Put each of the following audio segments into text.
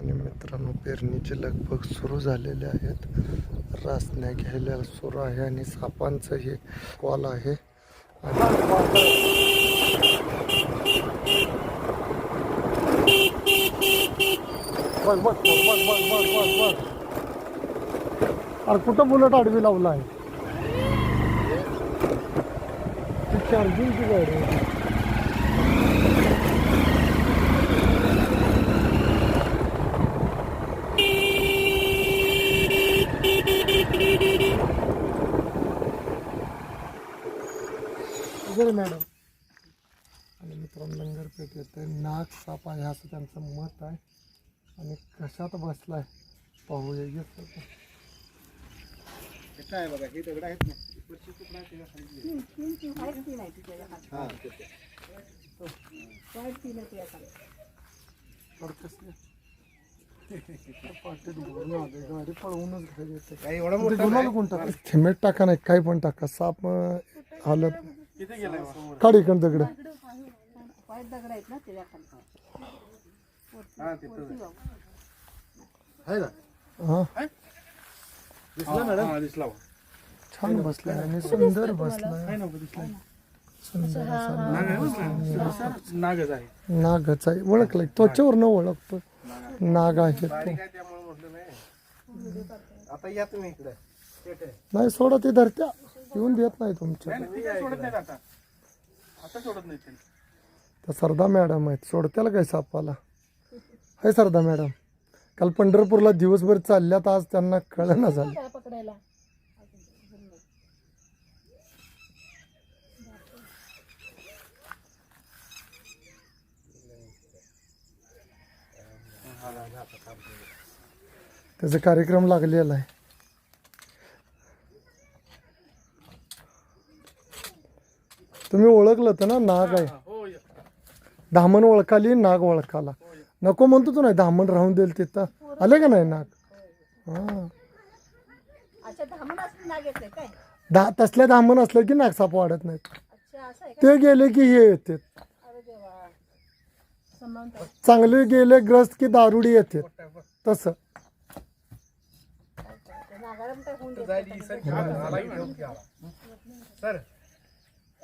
आणि मित्रांनो पेरणीचे लगभग सुरू झालेले आहेत. रासण्या घ्यायला सुरू आहे आणि सापांचं हे कॉल आहे. आणि कुठं बुलट आडवी लावला आहे चार्जिंगची गाडी आजार मॅडम. आणि मित्रांनो लंगरपैकी येते नाक साप आहे असं त्यांचं मत आहे. आणि कशात बसला आहे पाहूया येत काय बघा हे दगड आहेत ना. काही एवढा गुन्हा टाका. टाका नाही काही पण टाका. साप आलं किती गेलाय समोर? काढ इकडं दगड. वाईट दगड आहेत ना त्याच्याखाली हा तिथं हा. दिसला मॅडम? दिसला छान बसलाय आणि सुंदर बसला नागच आहे. नागच आहे. ओळखलाय. त्वचेवर न ओळखतो. नाग आहे आता या तुम्ही इकडे. नाही सोडा ते धरत्या. येऊन देत नाही तुमच्या. नाही, नाही, ते सोडत नाहीत आता. आता सोडत नाही ते त्या सरदा मॅडम आहेत. सोडत्याला काय सापाला? हाय सरदा मॅडम. काल पंढरपूरला दिवसभर चालल्यात आज त्यांना कळना झालं. त्याला पकडायला? त्याचा कार्यक्रम लागलेला आहे. तुम्ही ओळखलं तर ना नाग आहे. हो. धामण ओळखाली नाग ओळखाला. नको म्हणतो तू नाही धामण राहून देईल तिथं. आले का नाही नाग? हा. अच्छा धामण असं नाग येते काय? धा तसल्या धामण असलं की नाग साप वाढत नाहीत. ते गेले की हे येते. चांगले गेले ग्रस्त की दारुडी येते. तसं. सर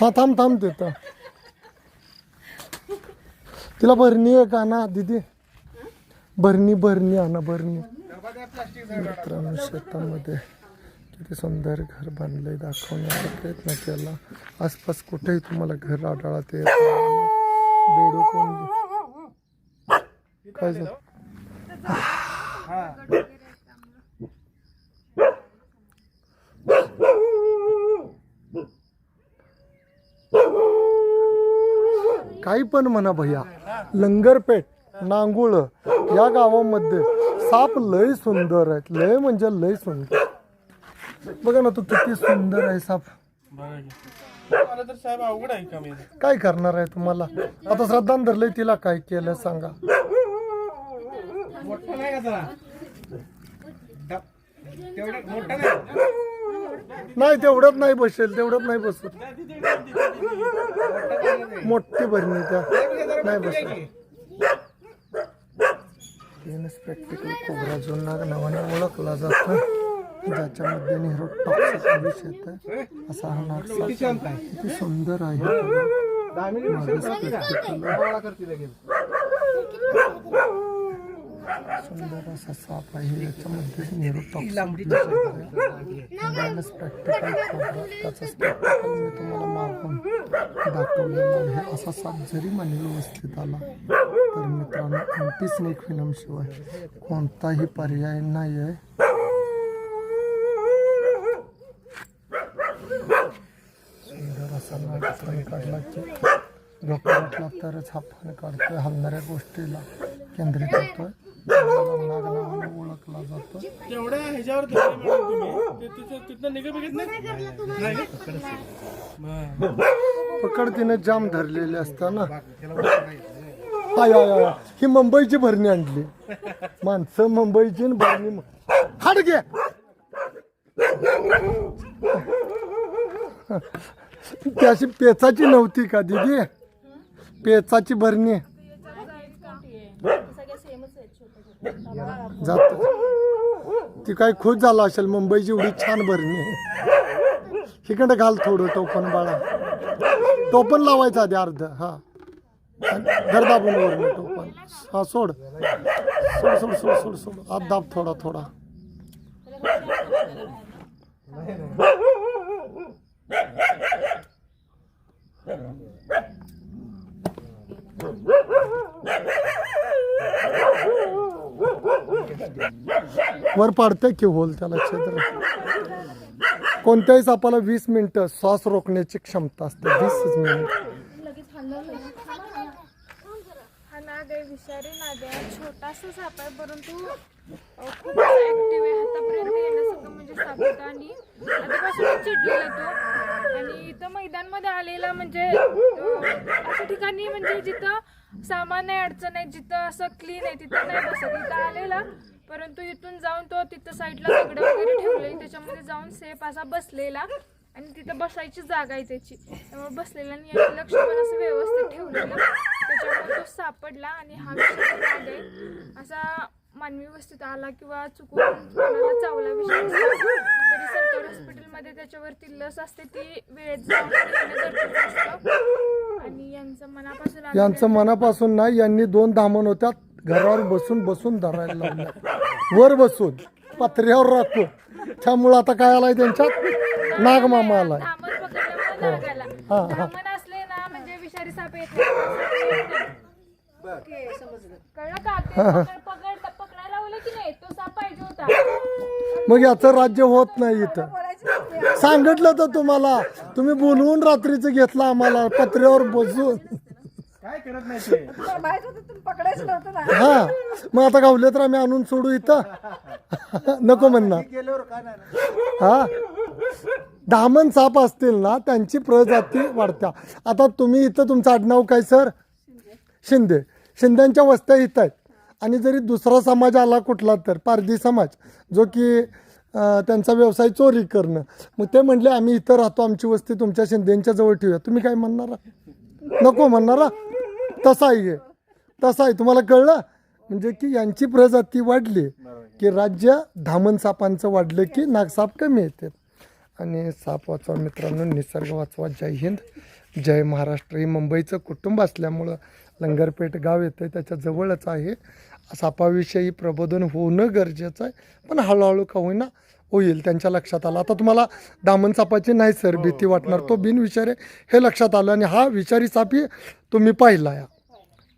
हा थांब थांब तिथं तिला भरणी आहे का ना दिदी? भरणी भरणी आणा भरणी. मित्रांनो शेतामध्ये किती सुंदर घर बांधले दाखवण्याचा प्रयत्न केला. आसपास कुठेही तुम्हाला घर आढळत ते बेडू कोण काय झालं? काही पण म्हणा भैया. लंगरपेठ नांगुळ या गावामध्ये साप लय सुंदर आहेत. लय म्हणजे लय सुंदर. बघा ना तू किती सुंदर आहे साप. काय करणार आहे तुम्हाला? आता श्रद्धा धरलंय तिला काय केलं सांगा. मोठा नाही. नाही तेवढ्यात नाही बसेल तेवढ्यात नाही बसत मोठी भरणी त्या. नाही बसेल प्रॅक्टिकल कोबरा नाग नावाने ओळखला जातो. ज्याच्यामध्ये नेहरू टॉक्सिक विष येतं. असा हा नाग साप. शांत आहे. किती सुंदर आहे सुंदर असा आहे याच्यामध्ये निरुपक्ष त्याचा तुम्हाला दाखवलेला आहे असा साप जरी मानवी व्यवस्थित आला तर मित्रांनो अँटी स्नेक कोणताही पर्याय नाही आहे सुंदर असा काढला की तरच हा फण काढतोय हलणाऱ्या गोष्टीला केंद्रित करतोय ओळखला जातो तेवढ्या ह्याच्यावर धरले मॅडम तुम्ही. ते तिथं तिथनं निघ बघित नाही? नाही पकड तिने जाम धरलेले असताना. हाय हाय हाय ही मुंबईची भरणी आणली. माणसं मुंबईची भरणी हाड घे. ती अशी पेचाची नव्हती का दिदी? पेचाची भरणी. जातो. ती काय खुश झाला असेल मुंबईची एवढी छान भरणी आहे घाल थोडं टोपण बाळा. टोपण लावायचं आधी अर्ध हा. घर दाबून वर टोपण. हा सोड. सोड सोड सोड सोड सोड. आत दाब थोडा थोडा. वर पाडते की होल त्याला छिद्र कोणत्याही सापाला वीस मिनिटं श्वास रोखण्याची क्षमता असते. वीस मिनिट. हा नाग आहे विषारी नाग आहे. छोटासा साप आहे परंतु अ, खूप ऍक्टिव्ह आहे. हातापर्यंत येण्यासारखं म्हणजे साप होता. आणि आधीपासूनच चिडलेला तो. आणि इथं मैदानमध्ये आलेला म्हणजे अ, अशा ठिकाणी म्हणजे जिथं सामान नाही अडचण आहे जिथं असं क्लीन आहे तिथं नाही बसत. इथं आलेला परंतु इथून जाऊन तो तिथं साईडला दगड वगैरे ठेवले त्याच्यामध्ये जाऊन सेफ असा बसलेला आणि तिथं बसायची जागा आहे त्याची. त्यामुळे बसलेला आणि याचं लक्ष पण असं व्यवस्थित ठेवलेलं. त्याच्यामुळे तो सापडला आणि हा विषय असा मानवी वस्तीत आला किंवा चुकून कोणाला चावला विषय तरी सरकारी हॉस्पिटलमध्ये त्याच्यावरती लस असते ती वेळेत आणि यांचं मनापासून यांचं मनापासून नाही यांनी दोन धामण होत्या. घरावर बसून बसून धरायला लावल्या. वर बसून. पत्र्यावर राखून त्यामुळं आता काय आलाय त्यांच्यात? नागमामा आलाय. हा. म्हणजे मग याचं राज्य होत नाही इथं. सांगितलं तर तुम्हाला. तुम्ही बोलवून रात्रीचं घेतलं आम्हाला. पत्र्यावर बसून. काय करत नाही पकडायचं नव्हतं ना. हा मग आता गावले तर आम्ही आणून सोडू इथं. नको म्हणणार हा? दामन साप असतील ना त्यांची प्रजाती वाढत्या. आता तुम्ही इथं तुमचं आडनाव काय सर? शिंदे. शिंद्यांच्या वस्त्या इथं आहेत. आणि जरी दुसरा समाज आला कुठला तर पारधी समाज जो की अं, त्यांचा व्यवसाय चोरी करणं. मग ते म्हणले आम्ही इथं राहतो आमची वस्ती तुमच्या शिंदेच्या जवळ ठेवूया. तुम्ही काय म्हणणारा? नको म्हणणारा तसा आहे. तसा आहे. तुम्हाला कळलं? म्हणजे की यांची प्रजाती वाढली की राज्य धामण सापांचं वाढलं की नागसाप कमी येते. आणि साप वाचवा मित्रांनो निसर्ग वाचवा. जय हिंद. जय महाराष्ट्र. ही मुंबईचं कुटुंब असल्यामुळं लंगरपेठ गाव येतं त्याच्या जवळच आहे. सापाविषयी प्रबोधन होणं गरजेचं आहे पण हळूहळू का होईना होईल त्यांच्या लक्षात आलं. आता तुम्हाला दामन सापाची नाही सर भीती वाटणार. तो बिनविषारी हे लक्षात आलं आणि हा विषारी सापी तुम्ही पाहिला या.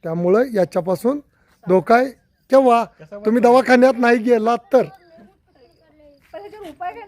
त्यामुळं याच्यापासून धोका आहे. केव्हा? तुम्ही दवाखान्यात नाही गेलात तर. पण ह्याच्यावर उपाय काय